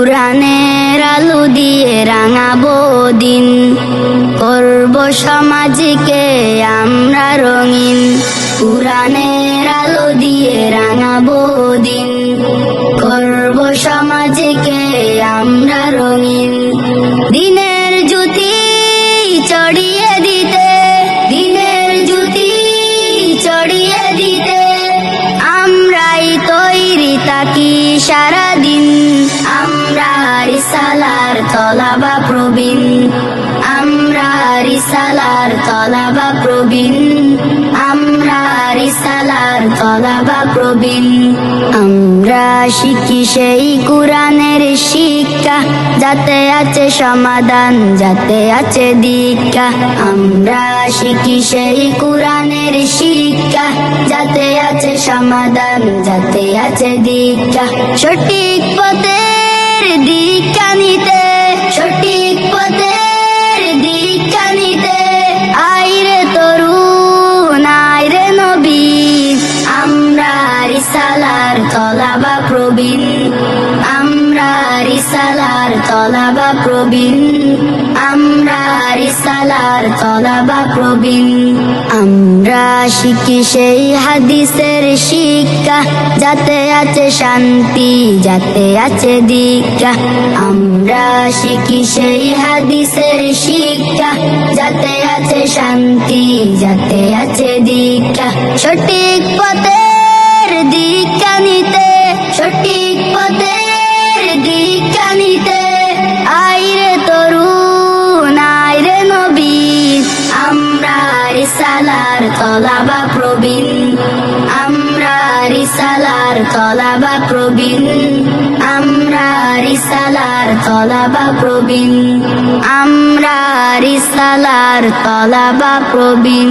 কুরানের আলু দিয়ে রাঙাবো দিন। করব সমাজকে আমরা রঙিন। কুরানের আলো দিয়ে রাঙাবো দিন। করব সমাজকে আমরা রঙিন। দিনের জ্যোতি চড়িয়ে দিতে, দিনের জ্যোতি চড়িয়ে দিতে, আমরাই তৈরি থাকি সারাদিন? রিসালার তলাবা প্রবীণ। আমরা রিসালার তলাবা প্রবীণ। আমরা রিসালার তলাবা প্রবীণ। আমরা শিখি সেই কোরআনের শিক্ষা, যাতে আছে সমাধান, যাতে আছে দীক্ষা। আমরা শিখি সেই কোরআনের শিক্ষা, যাতে আছে সমাধান, যাতে আছে দীক্ষা। সঠিক পথের দীক্ষা নিতে সঠিক পথের দীক্ষা নিতে আইরে তরুণ আইরে নবী আমরা রিসালার তলাবা প্রবীণ। আমরা রিসালার তলাবা প্রবীণ। আমরা রিসালার তলাবা প্রবীণ। আমরা শিখি সেই হাদিসের শিক্ষা, যাতে আছে শান্তি, যাতে আছে দীক্ষা। আমরা শিখি সেই হাদিসের শিক্ষা, যাতে আছে শান্তি, যাতে আছে দীক্ষা। সঠিক পথের দীক্ষা রিসালার তলাবা প্রবীণ। আমরা রিসালার তলাবা প্রবীণ। আমরা রিসালার তলাবা প্রবীণ। আমরা রিসালার তলাবা প্রবীণ।